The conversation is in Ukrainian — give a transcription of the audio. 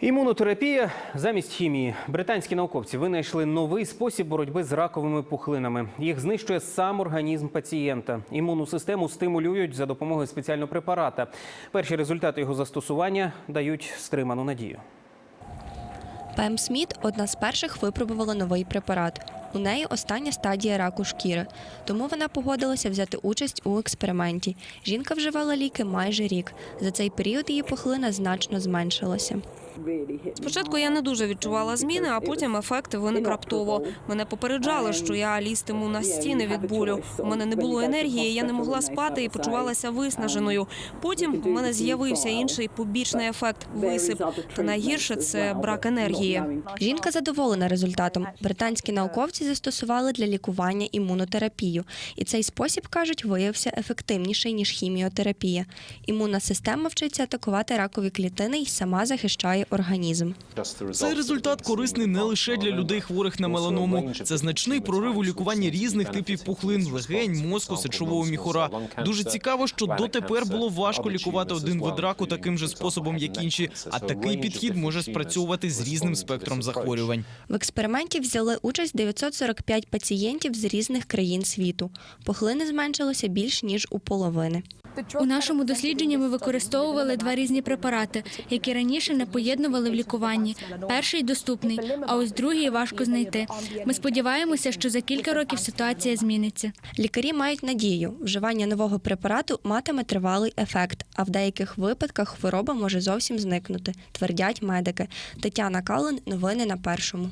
Імунотерапія замість хімії. Британські науковці винайшли новий спосіб боротьби з раковими пухлинами. Їх знищує сам організм пацієнта. Імунну систему стимулюють за допомогою спеціального препарата. Перші результати його застосування дають стриману надію. Пем Сміт одна з перших випробувала новий препарат. У неї остання стадія раку шкіри, тому вона погодилася взяти участь у експерименті. Жінка вживала ліки майже рік. За цей період її пухлина значно зменшилася. Спочатку я не дуже відчувала зміни, а потім ефект виник раптово. Мене попереджали, що я лізтиму на стіни від болю. У мене не було енергії, я не могла спати і почувалася виснаженою. Потім у мене з'явився інший побічний ефект висип. Та найгірше це брак енергії. Жінка задоволена результатом. Британські науковці застосували для лікування імунотерапію, і цей спосіб кажуть виявився ефективніший ніж хіміотерапія. Імунна система вчиться атакувати ракові клітини і сама захищає організм. Цей результат корисний не лише для людей, хворих на меланому. Це значний прорив у лікуванні різних типів пухлин, легень, мозку, сечового міхура. Дуже цікаво, що дотепер було важко лікувати один вид раку таким же способом, як інші. А такий підхід може спрацьовувати з різним спектром захворювань. В експерименті взяли участь 945 пацієнтів з різних країн світу. Пухлини зменшилося більш ніж у половини. У нашому дослідженні ми використовували два різні препарати, які раніше не поєднували в лікуванні. Перший доступний, а ось другий важко знайти. Ми сподіваємося, що за кілька років ситуація зміниться. Лікарі мають надію, вживання нового препарату матиме тривалий ефект, а в деяких випадках хвороба може зовсім зникнути, твердять медики. Тетяна Калин, новини на першому.